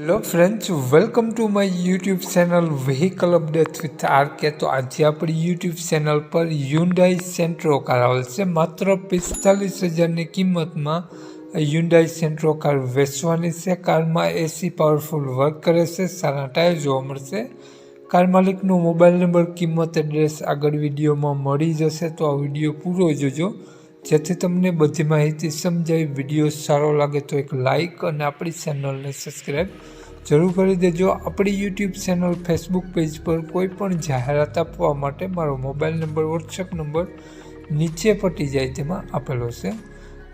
Hello friends welcome to my YouTube channel vehicle update with RK તો આજે આપણી YouTube channel પર Hyundai Santro car આવેલ છે માત્ર પિસ્તાલીસ હજારની કિંમતમાં યુન્ડાઈ સેન્ટ્રો કાર વેચવાની છે. કારમાં એસી પાવરફુલ વર્ક કરે છે. સારા ટાયર જોવા મળશે. કાર માલિકનો મોબાઈલ નંબર કિંમત એડ્રેસ આગળ વિડીયોમાં મળી જશે. તો આ વીડિયો પૂરો જોજો. જેથી તમને બધી માહિતી સમજાય વીડિયો સારો લાગે તો એક લાઈક અને આપણી ચેનલને સબસ્ક્રાઈબ જરૂર કરી દેજો. આપણી યુટ્યુબ ચેનલ, ફેસબુક પેજ પર કોઈ પણ જાહેરાત આપવા માટે મારો મોબાઈલ નંબર, વોટ્સએપ નંબર નીચે પટી જાય તેમાં આપેલો છે.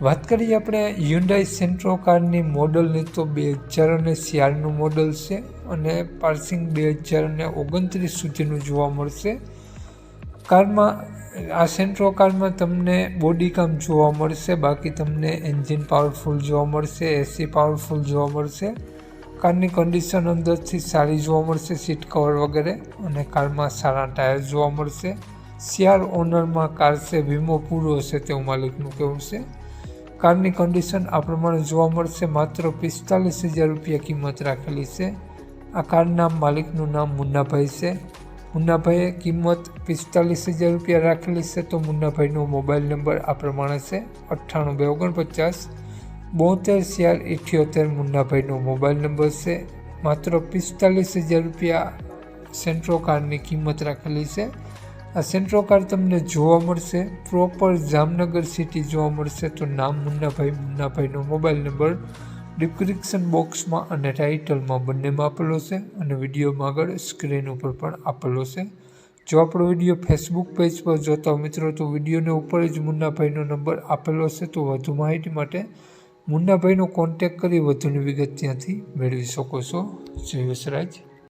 વાત કરીએ આપણે યુન્ડાઈ સેન્ટ્રો કારની મોડલની તો બે હજાર અને ચારનું મોડલ છે અને પાર્સિંગ બે હજાર ઓગણત્રીસ સુધીનું જોવા મળશે. કારમાં, આ સેન્ટ્રો કારમાં તમને બોડી કામ જોવા મળશે, બાકી તમને એન્જિન પાવરફુલ જોવા મળશે એસી પાવરફુલ જોવા મળશે. કારની કન્ડિશન અંદરથી સારી જોવા મળશે સીટ કવર વગેરે, અને કારમાં સારા ટાયર જોવા મળશે. સીઆર ઓનરમાં કાર છે, વીમો પૂરો હશે તેવું માલિકનું કહેવું છે. કારની કન્ડિશન આ પ્રમાણે જોવા મળશે, માત્ર પિસ્તાલીસ હજાર રૂપિયા કિંમત રાખેલી છે. આ કારના માલિકનું નામ મુન્નાભાઈ છે. મુન્નાભાઈએ કિંમત પિસ્તાલીસ હજાર રૂપિયા રાખેલી છે તો મુન્નાભાઈનો મોબાઈલ નંબર આ પ્રમાણે છે, અઠ્ઠાણું બે ઓગણપચાસ બોતેર ચાર ઇઠ્યોતેર મુન્નાભાઈનો મોબાઈલ નંબર છે, માત્ર પિસ્તાલીસ હજાર રૂપિયા સેન્ટ્રો કારની કિંમત રાખેલી છે. આ સેન્ટ્રો કાર તમને જોવા મળશે, પ્રોપર જામનગર સિટી જોવા મળશે તો નામ મુન્નાભાઈ, મુન્નાભાઈનો મોબાઈલ નંબર ડિસ્ક્રિપ્શન બોક્સમાં અને ટાઇટલમાં બંનેમાં આપેલો છે અને વિડીયોમાં આગળ સ્ક્રીન ઉપર પણ આપેલો છે. જો આપણો વીડિયો ફેસબુક પેજ પર જોતા મિત્રો, તો વિડીયોને ઉપર જ મુન્નાભાઈનો નંબર આપેલો છે, તો વધુ માહિતી માટે મુન્નાભાઈનો કોન્ટેક કરી વધુની વિગત ત્યાંથી મેળવી શકો છો. જય